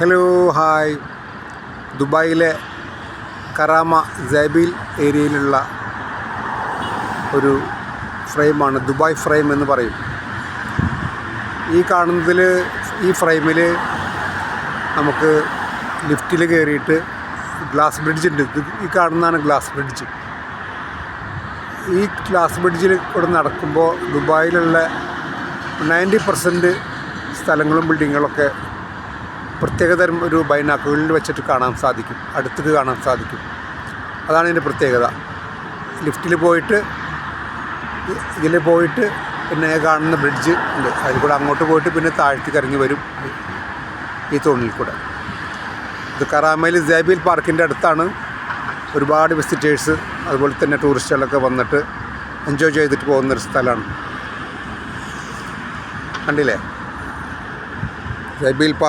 Hello hi ദുബായിലെ കറാമ ജൈബിൽ ഏരിയയിലുള്ള ഒരു ഫ്രെയിമാണ്. ദുബായ് ഫ്രെയിം എന്ന് പറയും. ഈ കാണുന്നതിൽ ഈ ഫ്രെയിമിൽ നമുക്ക് ലിഫ്റ്റിൽ കയറിയിട്ട് ഗ്ലാസ് ബ്രിഡ്ജ് ഉണ്ട്. ഈ കാണുന്നതാണ് ഗ്ലാസ് ബ്രിഡ്ജ്. ഈ ഗ്ലാസ് ബ്രിഡ്ജിൽ കൂടെ നടക്കുമ്പോൾ ദുബായിലുള്ള നയന്റി പെർസെന്റ് സ്ഥലങ്ങളും ബിൽഡിങ്ങുകളൊക്കെ പ്രത്യേകതരം ഒരു ബൈനാക്കുകളിൽ വെച്ചിട്ട് കാണാൻ സാധിക്കും. അടുത്തേക്ക് കാണാൻ സാധിക്കും. അതാണ് ഇതിന്റെ പ്രത്യേകത. ലിഫ്റ്റിൽ പോയിട്ട് ഇതിൽ പോയിട്ട് പിന്നെ കാണുന്ന ബ്രിഡ്ജ് ഉണ്ട്. അതിൽ കൂടെ അങ്ങോട്ട് പോയിട്ട് പിന്നെ താഴ്ത്തി കറങ്ങി വരും ഈ തോണിൽ കൂടെ. ഇത് കറാമയിൽ ജാബിൽ പാർക്കിന്റെ അടുത്താണ്. ഒരുപാട് വിസിറ്റേഴ്സ് അതുപോലെ തന്നെ ടൂറിസ്റ്റുകളൊക്കെ വന്നിട്ട് എൻജോയ് ചെയ്തിട്ട് പോകുന്നൊരു സ്ഥലമാണ്. കണ്ടില്ലേ? ജബീൽ